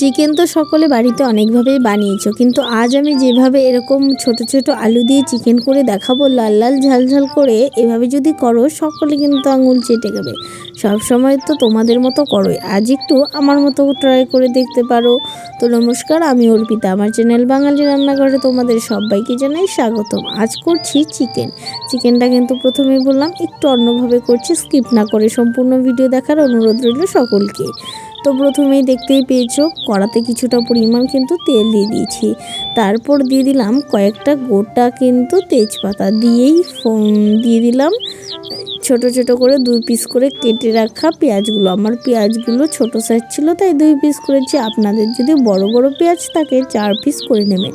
Chicken তো সকলে বাড়িতে অনেকভাবেই বানিয়েছো, কিন্তু আজ আমি যেভাবে এরকম ছোট ছোট আলু দিয়ে চিকেন করে দেখাবো, লাল লাল ঝাল ঝাল করে এভাবে যদি করো, সকলে কিন্তু আঙুল চেটে যাবে সব সময় তো তোমাদের মতো করোই। আজ একটু আমার মতো ট্রাই করে দেখতে পারো। তো নমস্কার, আমি অর্পিতা। আমার চ্যানেল বাঙালি রান্নাঘরে তোমাদের সবাইকে জানাই স্বাগতম। আজ করছি চিকেন। চিকেনটা কিন্তু প্রথমেই বললাম, একটু অন্যভাবে করছি স্কিপ না করে সম্পূর্ণ ভিডিও দেখার অনুরোধ রইল সকলকে। তো প্রথমেই দেখতেই পেয়েছ, কড়াতে কিছুটা পরিমাণ কিন্তু তেল দিয়ে দিয়েছি। তারপর দিয়ে দিলাম কয়েকটা গোটা কিন্তু তেজপাতা। দিয়েই দিয়ে দিলাম, ছোট ছোট করে দুই পিস করে কেটে রাখা পেঁয়াজগুলো। আমার পেঁয়াজগুলো ছোট সাইজ ছিল, তাই দুই পিস করেছি। আপনাদের যদি বড় বড় পেঁয়াজ থাকে, চার পিস করে নেবেন।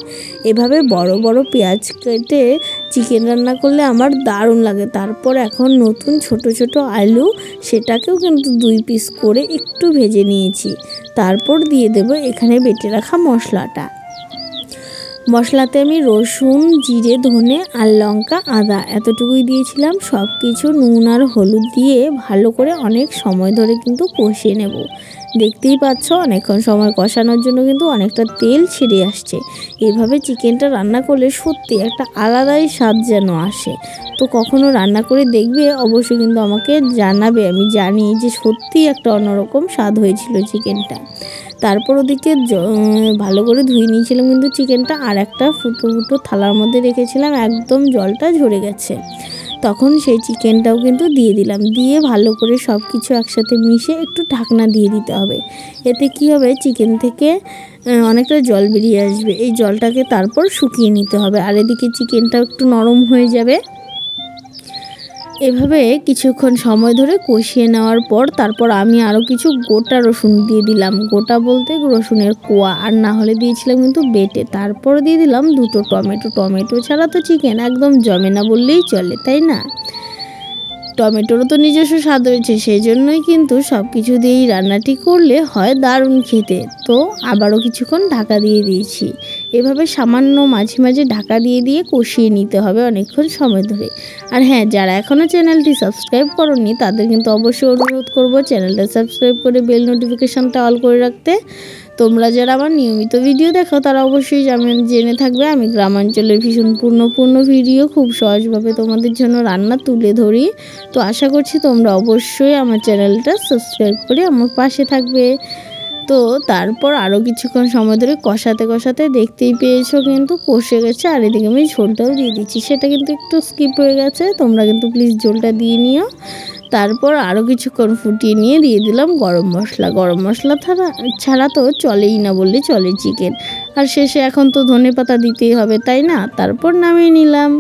এভাবে বড় বড় পেঁয়াজ কেটে চিকেন রান্না করলে আমার দারুণ লাগে। তারপর এখন নতুন ছোট ছোট আলু, সেটাকেও কিন্তু দুই পিস করে একটু ভেজে নিয়েছি। তারপর দিয়ে দেব এখানে বেটে রাখা মশলাটা। মশলাতে আমি রসুন, জিরে, ধনে আর লঙ্কা, আদা এতটুকুই দিয়েছিলাম। সব কিছু নুন আর হলুদ দিয়ে ভালো করে অনেক সময় ধরে কিন্তু কষিয়ে নেব। দেখতেই পাচ্ছ, অনেকক্ষণ সময় কষানোর জন্য কিন্তু অনেকটা তেল ছিঁড়ে আসছে। এভাবে চিকেনটা রান্না করলে সত্যি একটা আলাদাই স্বাদ যেন আসে। তো কখনো রান্না করে দেখবে, অবশ্যই কিন্তু আমাকে জানাবে। আমি জানি যে সত্যি একটা অন্যরকম স্বাদ হয়েছিল চিকেনটা। তারপর ওদিকে ভালো করে ধুয়ে নিয়েছিলাম কিন্তু চিকেনটা আর একটা ফুটো ফুটো থালার মধ্যে রেখেছিলাম, একদম জলটা ঝরে গেছে। তখন সেই চিকেনটাও কিন্তু দিয়ে দিলাম। দিয়ে ভালো করে সব কিছু একসাথে মিশে একটু ঢাকনা দিয়ে দিতে হবে। এতে কি হবে? চিকেন থেকে অনেকটা জল বেরিয়ে আসবে। এই জলটাকে তারপর শুকিয়ে নিতে হবে। আর এদিকে চিকেনটাও একটু নরম হয়ে যাবে। এভাবে কিছুক্ষণ সময় ধরে কষিয়ে নেওয়ার পর তারপর আমি আরও কিছু গোটা রসুন দিয়ে দিলাম। গোটা বলতে রসুনের কোয়া, আর না হলে দিয়েছিলাম কিন্তু বেটে। তারপর দিয়ে দিলাম দুটো টমেটো। টমেটো ছাড়া তো চিকেন একদম জমে না বললেই চলে, তাই না? টমেটোরও তো নিজস্ব স্বাদ রয়েছে সেই জন্যই কিন্তু সব কিছু দিয়েই রান্নাটি করলে হয় দারুণ খেতে। তো আবারও কিছুক্ষণ ঢাকা দিয়ে দিয়েছি। এভাবে সামান্য মাঝে মাঝে ঢাকা দিয়ে দিয়ে কষিয়ে নিতে হবে অনেকক্ষণ সময় ধরে। আর হ্যাঁ যারা এখনও চ্যানেলটি সাবস্ক্রাইব করনি, তাদের কিন্তু অবশ্যই অনুরোধ করব চ্যানেলটা সাবস্ক্রাইব করে বেল নোটিফিকেশানটা অল করে রাখতে। তোমরা যারা আমার নিয়মিত ভিডিও দেখো, তারা অবশ্যই জেনে থাকবে, আমি গ্রামাঞ্চলের ভীষণ পূর্ণপূর্ণ ভিডিও খুব সহজভাবে তোমাদের জন্য রান্না তুলে ধরি। তো আশা করছি তোমরা অবশ্যই আমার চ্যানেলটা সাবস্ক্রাইব করে আমার পাশে থাকবে। তো তারপর আরও কিছুক্ষণ সময় ধরে কষাতে কষাতে দেখতেই পেয়েছ কিন্তু কষে গেছে। আর এদিকে আমি ঝোলটাও দিয়ে দিচ্ছি। সেটা কিন্তু একটু স্কিপ হয়ে গেছে। তোমরা কিন্তু প্লিজ ঝোলটা দিয়ে নিও। তারপর আরও কিছুক্ষণ ফুটিয়ে নিয়ে দিয়ে দিলাম গরম মশলা। গরম মশলা ছাড়া ছাড়া তো চলেই না বললে চলে চিকেন আর শেষে এখন তো ধনে পাতা দিতেই হবে, তাই না? তারপর নামিয়ে নিলাম।